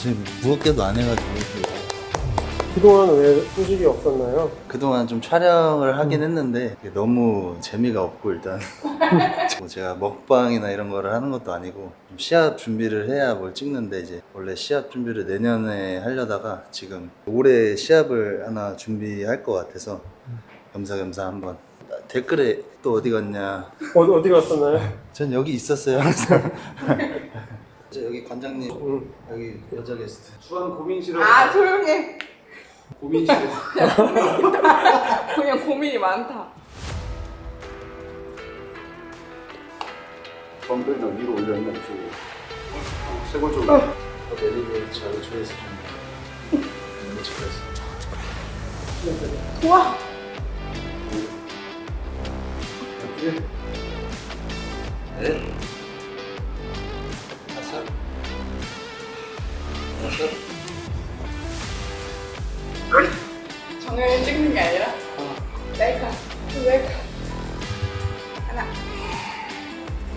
사실 무겁게도 안 해가지고. 그동안 왜 소식이 없었나요? 그동안 좀 촬영을 하긴 했는데 너무 재미가 없고 일단. 뭐 제가 먹방이나 이런 거를 하는 것도 아니고 좀 시합 준비를 해야 뭘 찍는데 이제 원래 시합 준비를 내년에 하려다가 지금 올해 시합을 하나 준비할 것 같아서 겸사겸사 한번. 댓글에 또 어디 갔냐. 어, 어디 갔었나요? 전 여기 있었어요 항상 저 여기 관장님 응. 여기 여자 게스트 주한 고민실을 아 조용해. 고민실 그냥 고민이 많다. 덤벨이나 위로 이쪽으로 세골 쪽으로 더 내리고 잘 조회수 좀 너무 잘했어 우와. 네 찍는 게 아니라 셀카, 셀카. 하나,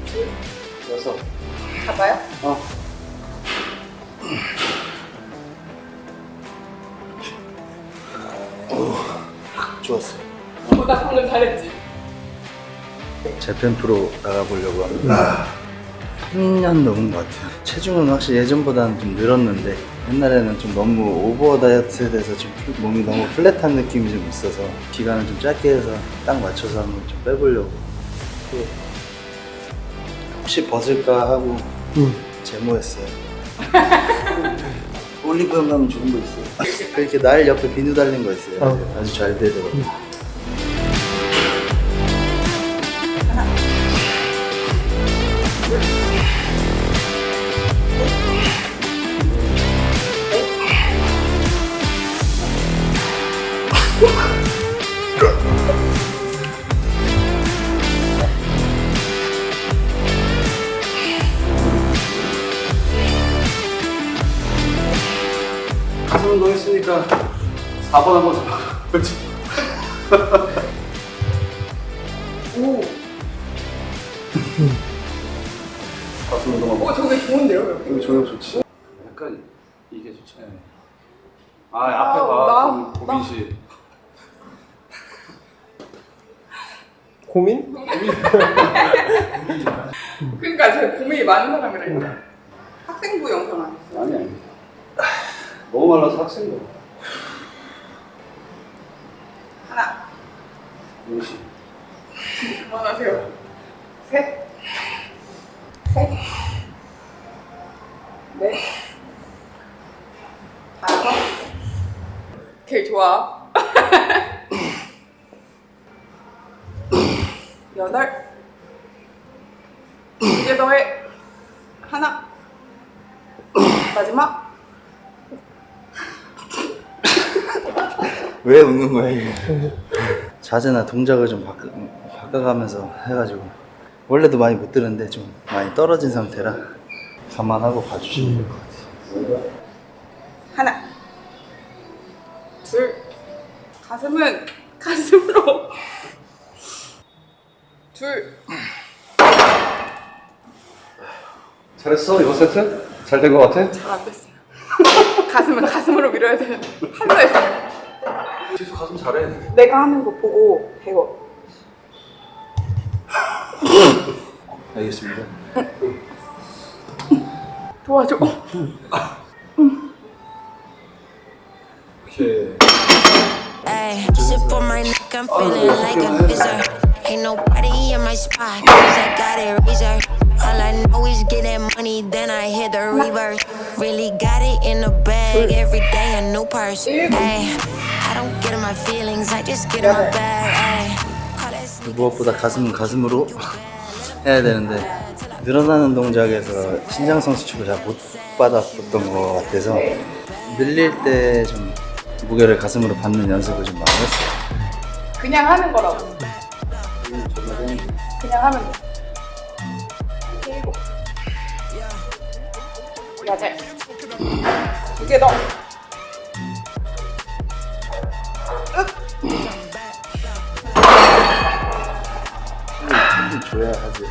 둘, 여섯 가봐요. 어 좋았어 어, 나 방금 잘했지. 재팬 프로 나가보려고 합니다. 3년 넘은 것 같아요. 체중은 확실히 예전보다는 좀 늘었는데 옛날에는 좀 너무 오버 다이어트에 대해서 좀 몸이 너무 플랫한 느낌이 좀 있어서 기간을 좀 짧게 해서 딱 맞춰서 한번 좀 빼보려고 또 혹시 벗을까 하고 응. 제모했어요. 올리브영 가면 좋은 거 있어요. 그렇게 날 옆에 비누 달린 거 있어요. 어. 아주 잘 되더라고요. 운동 했으니까 4번 한번 더 그렇지 오, 가슴 운동 한번 오 저게 좋은데요? 여기? 이거 조용 좋지 약간 이게 좋지 아 아, 앞에가 나- 그 고민실 고민? 그러니까 제가 고민이 많은 사람이라니까. 학생부 영상 아니었어요? 아니 아니 너무 말라서 학생도 하나, 민실 그만하세요. 셋, 셋, 넷, 다섯. 오케이 좋아. 여덟. 이제 더해. 하나. 마지막. 왜 웃는 거야 이게? 자세나 동작을 좀 바꿔, 바꿔가면서 해가지고 원래도 많이 못 들었는데 좀 많이 떨어진 상태라 감안하고 봐주시면 될 것 같아요. 하나. 둘. 가슴은 가슴으로. 둘. 잘했어 이번 세트? 잘된거 같아? 잘 안 됐어요. 가슴은 가슴으로 밀어야 되는데 한도 했어요. 지수 가슴 잘해 내가 하는 거 보고 배워. 알겠습니다. 도와줘. 오케이 Ay, zip on my neck, I'm feeling like a wizard. Ain't nobody in my spot, cause I got it reserved. All I know is get that money, then I hit the reverse. Really got it in the bag, every day a new purse. Ay, 무엇보다 가슴은 가슴으로 해야 되는데 늘어나는 동작에서 신장성 수축을 잘 못 받았었던 것 같아서 늘릴 때 좀 무게를 가슴으로 받는 연습을 좀 많이 했어요. 그냥 하는 거라고. 그냥 하면 돼. 일곱. 여덟. 두개 더.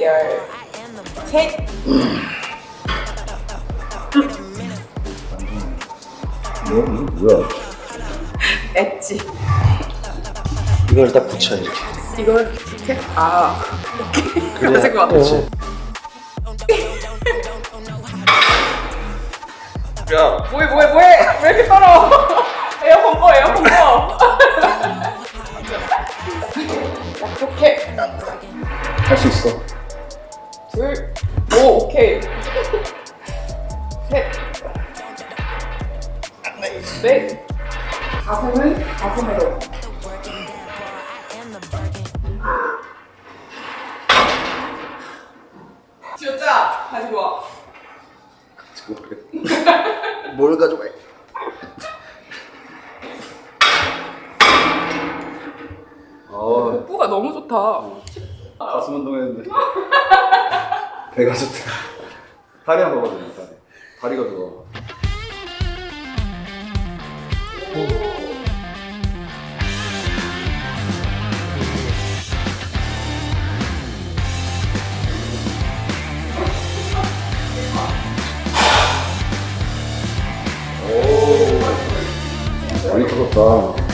열셋. 뭐, 이거 뭐야? 엣지. 이걸 딱 붙여 이렇게. 이걸 이렇게? 아. 오케이. 그래야- 맞을 것 같아. 그렇지. 뭐해 뭐해 뭐해 왜 이렇게 떨어 에어컨 꺼 에어컨 꺼 약속해 할수 있어. 둘 오 오케이. 셋 넷. 가슴은 가슴으로. 지었자 가지고 와 뭘 가져가? 어. 복부가 너무 좋다. 가슴 운동했는데 배가 좋다. 다리 한번 먹어야 다리? 다리가 오. 많이 커졌다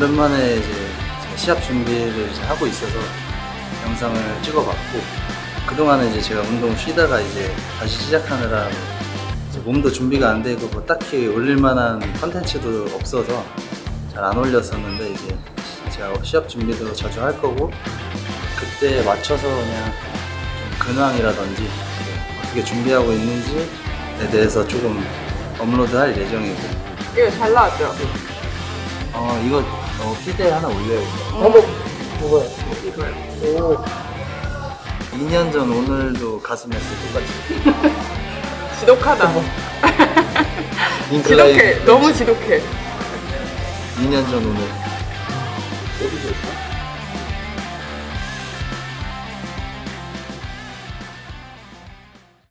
오랜만에 이제 시합 준비를 이제 하고 있어서 영상을 찍어봤고 그동안에 이제 제가 운동 쉬다가 이제 다시 시작하느라 몸도 준비가 안 되고 뭐 딱히 올릴 만한 컨텐츠도 없어서 잘 안 올렸었는데 이제 제가 시합 준비도 자주 할 거고 그때에 맞춰서 그냥 좀 근황이라든지 어떻게 준비하고 있는지에 대해서 조금 업로드할 예정이고 이거 잘 나왔죠? 어 이거 어, 피드에 하나 올려요. 한번 뭐야? 오, 2년 전 오늘도 가슴 했을 똑같이. 지독하다 지독해 너무 지독해 2년 전 오늘.